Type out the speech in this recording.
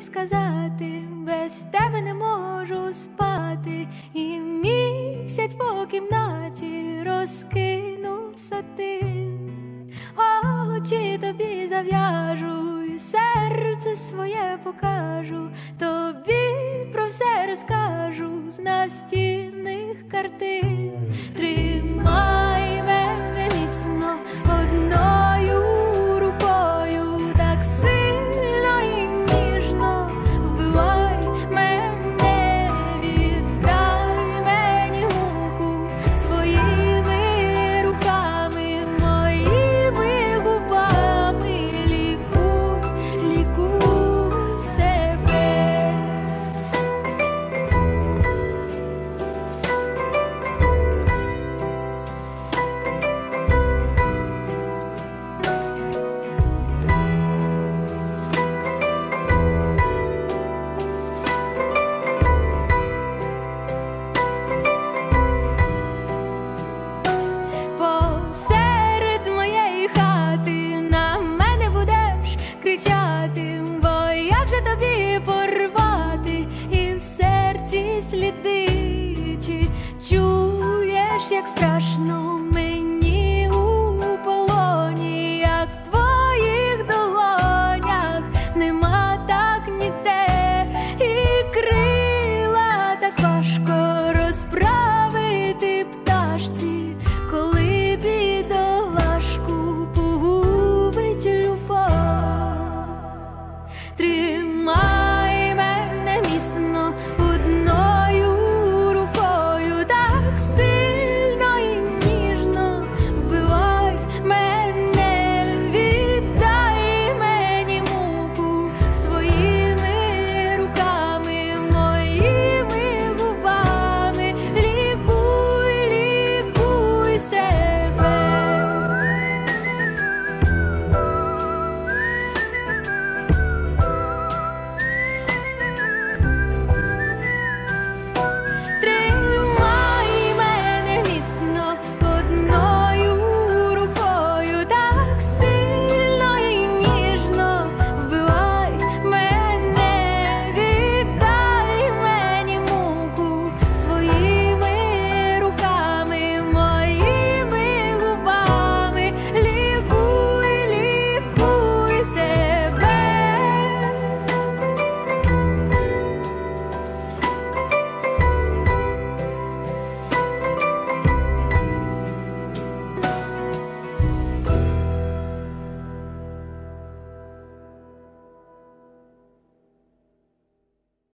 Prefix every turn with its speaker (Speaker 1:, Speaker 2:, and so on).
Speaker 1: сказати, без тебе не можу спати, і місяць по кімнаті розкинув сатин, очі тобі зав'яжу, і серце своє покажу, тобі про все розкажу з настінних картин. Сліди, чуєш, як страшно